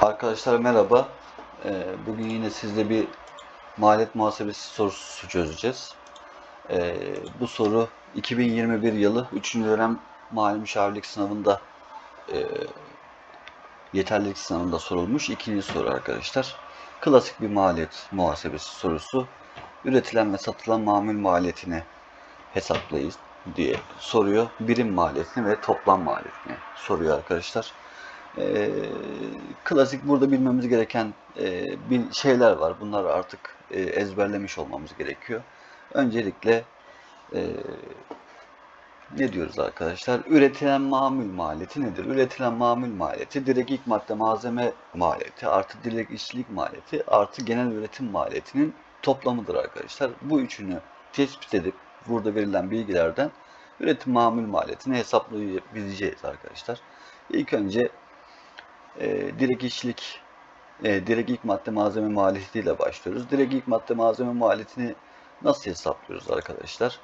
Arkadaşlar merhaba. Ee, Bugün yine sizle bir maliyet muhasebesi sorusu çözeceğiz. Ee, Bu soru 2021 yılı 3. dönem mali müşavirlik sınavında e, yeterlilik sınavında sorulmuş ikinci soru arkadaşlar. Klasik bir maliyet muhasebesi sorusu. Üretilen ve satılan mamul maliyetini hesaplayın diye soruyor. Birim maliyetini ve toplam maliyetini soruyor arkadaşlar. Ee, klasik burada bilmemiz gereken e, bir şeyler var. Bunları artık e, ezberlemiş olmamız gerekiyor. Öncelikle e, ne diyoruz arkadaşlar? Üretilen mamul maliyeti nedir? Üretilen mamul maliyeti direkt ilk madde malzeme maliyeti artı direkt işçilik maliyeti artı genel üretim maliyetinin toplamıdır arkadaşlar. Bu üçünü tespit edip burada verilen bilgilerden üretim mamul maliyetini hesaplayabileceğiz arkadaşlar. İlk önce e, direkt işçilik, e, direkt ilk madde malzeme maliyetiyle başlıyoruz. Direkt ilk madde malzeme maliyetini nasıl hesaplıyoruz arkadaşlar?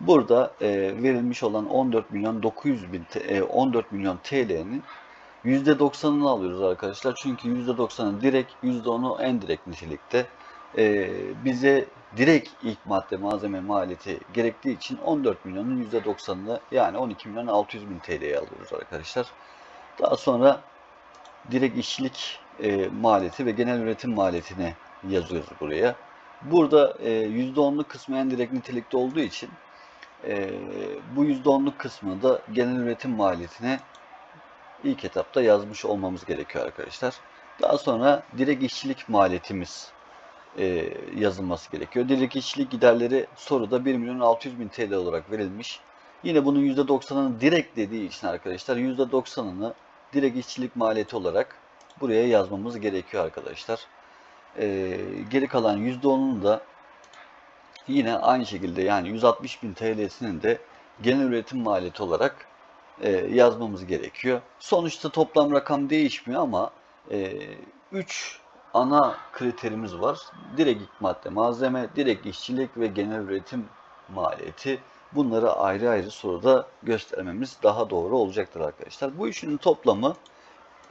Burada e, verilmiş olan 14 milyon 900 bin e, 14 milyon TL'nin %90'ını alıyoruz arkadaşlar. Çünkü %90'ı direkt, %10'u en direkt nitelikte. E, bize direkt ilk madde malzeme maliyeti gerektiği için 14 milyonun %90'ını yani 12 milyon 600 bin TL'ye alıyoruz arkadaşlar. Daha sonra direkt işçilik e, maliyeti ve genel üretim maliyetini yazıyoruz buraya. Burada e, %10'luk kısmı en direkt nitelikte olduğu için e, bu %10'luk kısmı da genel üretim maliyetine ilk etapta yazmış olmamız gerekiyor arkadaşlar. Daha sonra direkt işçilik maliyetimiz e, yazılması gerekiyor. Direkt işçilik giderleri soruda 1 milyon 600 bin TL olarak verilmiş. Yine bunun %90'ını direkt dediği için arkadaşlar %90'ını direkt işçilik maliyeti olarak buraya yazmamız gerekiyor arkadaşlar. Ee, geri kalan %10'unu da yine aynı şekilde yani 160 bin TL'sinin de genel üretim maliyeti olarak e, yazmamız gerekiyor. Sonuçta toplam rakam değişmiyor ama 3 ana kriterimiz var. Direkt ilk madde malzeme, direkt işçilik ve genel üretim maliyeti. Bunları ayrı ayrı soruda göstermemiz daha doğru olacaktır arkadaşlar. Bu üçünün toplamı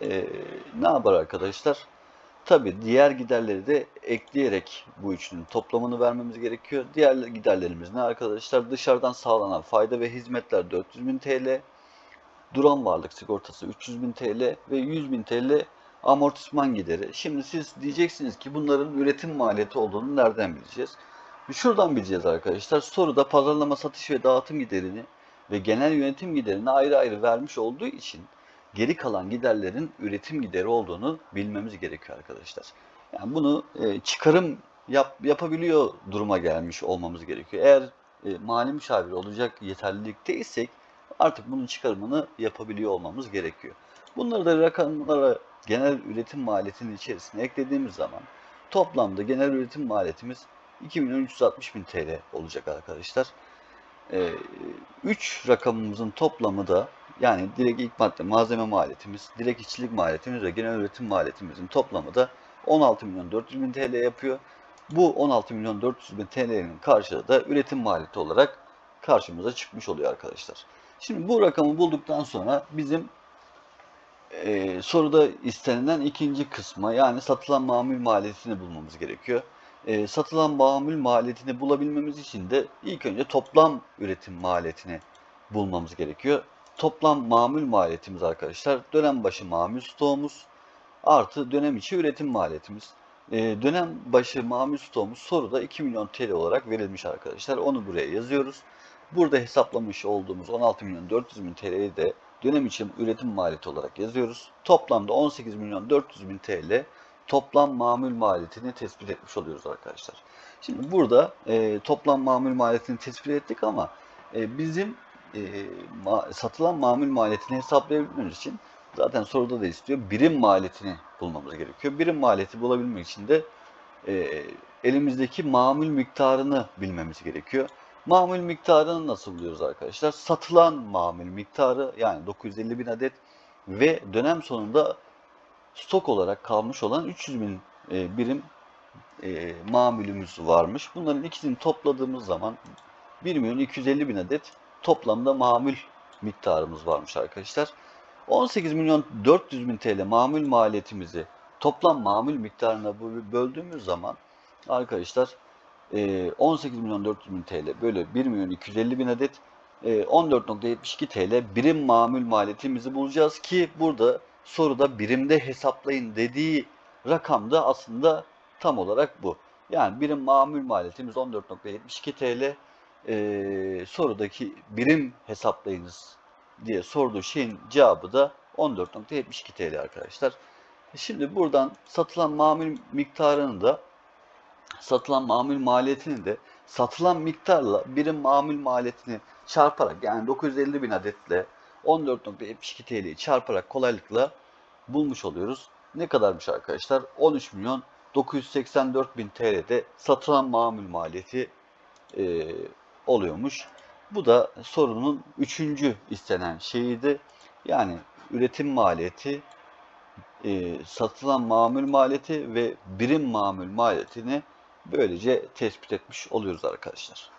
e, ne yapar arkadaşlar? Tabi diğer giderleri de ekleyerek bu üçünün toplamını vermemiz gerekiyor. Diğer giderlerimiz ne arkadaşlar? Dışarıdan sağlanan fayda ve hizmetler 400 bin TL, duran varlık sigortası 300 bin TL ve 100 bin TL amortisman gideri. Şimdi siz diyeceksiniz ki bunların üretim maliyeti olduğunu nereden bileceğiz? Şuradan bileceğiz arkadaşlar. Soruda pazarlama, satış ve dağıtım giderini ve genel yönetim giderini ayrı ayrı vermiş olduğu için geri kalan giderlerin üretim gideri olduğunu bilmemiz gerekiyor arkadaşlar. Yani bunu e, çıkarım yap, yapabiliyor duruma gelmiş olmamız gerekiyor. Eğer e, mali müşavir olacak yeterlilikteysek artık bunun çıkarımını yapabiliyor olmamız gerekiyor. Bunları da rakamlara genel üretim maliyetinin içerisine eklediğimiz zaman toplamda genel üretim maliyetimiz 2 milyon 360 bin TL olacak arkadaşlar. 3 rakamımızın toplamı da yani direkt ilk madde malzeme maliyetimiz, direkt işçilik maliyetimiz ve genel üretim maliyetimizin toplamı da 16 milyon 400 bin TL yapıyor. Bu 16 milyon 400 bin TL'nin karşılığı da üretim maliyeti olarak karşımıza çıkmış oluyor arkadaşlar. Şimdi bu rakamı bulduktan sonra bizim e, soruda istenilen ikinci kısma yani satılan mamul maliyetini bulmamız gerekiyor. E, satılan mamul maliyetini bulabilmemiz için de ilk önce toplam üretim maliyetini bulmamız gerekiyor. Toplam mamul maliyetimiz arkadaşlar dönem başı mamul stoğumuz artı dönem içi üretim maliyetimiz. E, dönem başı mamul stoğumuz soruda 2 milyon TL olarak verilmiş arkadaşlar. Onu buraya yazıyoruz. Burada hesaplamış olduğumuz 16 milyon 400 bin TL'yi de dönem için üretim maliyeti olarak yazıyoruz. Toplamda 18 milyon 400 bin TL toplam mamul maliyetini tespit etmiş oluyoruz arkadaşlar. Şimdi burada e, toplam mamul maliyetini tespit ettik ama e, bizim e, ma, satılan mamul maliyetini hesaplayabilmemiz için zaten soruda da istiyor birim maliyetini bulmamız gerekiyor. Birim maliyeti bulabilmek için de e, elimizdeki mamul miktarını bilmemiz gerekiyor. Mamul miktarını nasıl buluyoruz arkadaşlar? Satılan mamul miktarı yani 950 bin adet ve dönem sonunda stok olarak kalmış olan 300 bin e, birim e, mamülümüz varmış. Bunların ikisini topladığımız zaman 1 milyon 250 bin adet toplamda mamül miktarımız varmış arkadaşlar. 18 milyon 400 bin TL mamül maliyetimizi toplam mamul miktarına böldüğümüz zaman arkadaşlar e, 18 milyon 400 bin TL böyle 1 milyon 250 bin adet e, 14.72 TL birim mamul maliyetimizi bulacağız ki burada soruda birimde hesaplayın dediği rakam da aslında tam olarak bu. Yani birim mamul maliyetimiz 14.72 TL. E, sorudaki birim hesaplayınız diye sorduğu şeyin cevabı da 14.72 TL arkadaşlar. Şimdi buradan satılan mamul miktarını da satılan mamul maliyetini de satılan miktarla birim mamul maliyetini çarparak yani 950 bin adetle 14.72 TL'yi çarparak kolaylıkla bulmuş oluyoruz. Ne kadarmış arkadaşlar? 13 milyon 984 bin TL'de satılan mamul maliyeti e, oluyormuş. Bu da sorunun üçüncü istenen şeyiydi. Yani üretim maliyeti, e, satılan mamul maliyeti ve birim mamul maliyetini böylece tespit etmiş oluyoruz arkadaşlar.